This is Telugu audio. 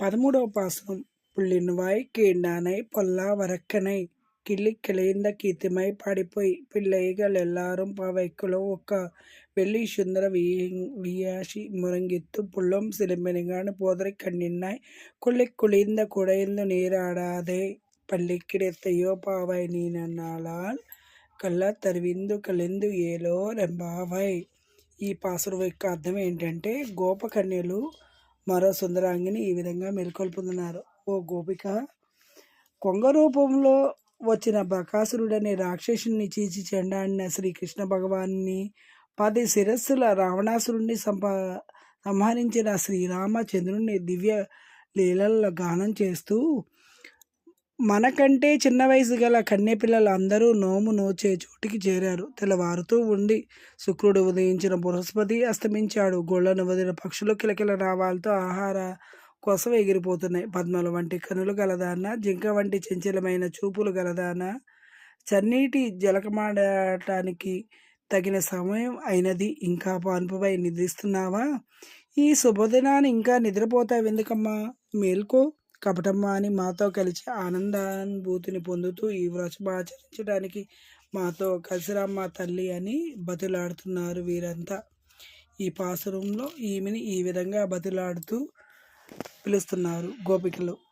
పదమూడవ పాసనం పుల్లినవాయి వాయి కేండానై పొల్ల వరక్కనై కిళ్ళి కిళయింద కీర్తిమై పాడిపోయి పిల్లయ్యగలెల్లారం పావైక్కులో ఒక వెళ్ళి సుందర వియాసి మురంగిత్తు పుల్లం సిలిమెనిగాను పోదరి కన్నిన్నాయి. కుళ్ళి కుళింద కుడైందు నీరాడాదే పల్లెక్కిడెత్తయో పావై నీనన్నాళా కళ్ళ తరివిందు కలిందు ఏలో రెంబావై. ఈ పాసుడు యొక్క అర్థం ఏంటంటే గోపకన్యలు మరో సుందరాంగిని ఈ విధంగా మేల్కొల్పుతున్నారు. ఓ గోపిక కొంగ రూపంలో వచ్చిన బకాసురుడనే రాక్షసుని చీచి చెండాడిన శ్రీకృష్ణ భగవాన్ని పది శిరస్సుల రావణాసురుణ్ణి సంప సంహరించిన శ్రీరామచంద్రుని దివ్య లీలల్లో గానం చేస్తూ మనకంటే చిన్న వయసు గల కన్నెపిల్లలు అందరూ నోము నోచే చోటికి చేరారు. తెల్లవారుతూ ఉండి శుక్రుడు ఉదయించిన బృహస్పతి అస్తమించాడు. గొళ్ళను వదిలిన పక్షులు కిలకిల రావాలతో ఆహార కోసం ఎగిరిపోతున్నాయి. పద్మల వంటి కనులు గలదాన జింక వంటి చంచలమైన చూపులు గలదాన? చన్నీటి జలకమాడటానికి తగిన సమయం అయినది. ఇంకా పాన్పుపై నిద్రిస్తున్నావా? ఈ శుభదినాన్ని ఇంకా నిద్రపోతావు ఎందుకమ్మా మేల్కో. కపటమ్మ అని మాతో కలిసి ఆనందానుభూతిని పొందుతూ ఈ వ్రతం ఆచరించడానికి మాతో కలిసిరమ్మ తల్లి అని బతులాడుతున్నారు వీరంతా. ఈ పాసురంలో ఈమెని ఈ విధంగా బతులాడుతూ పిలుస్తున్నారు గోపికలు.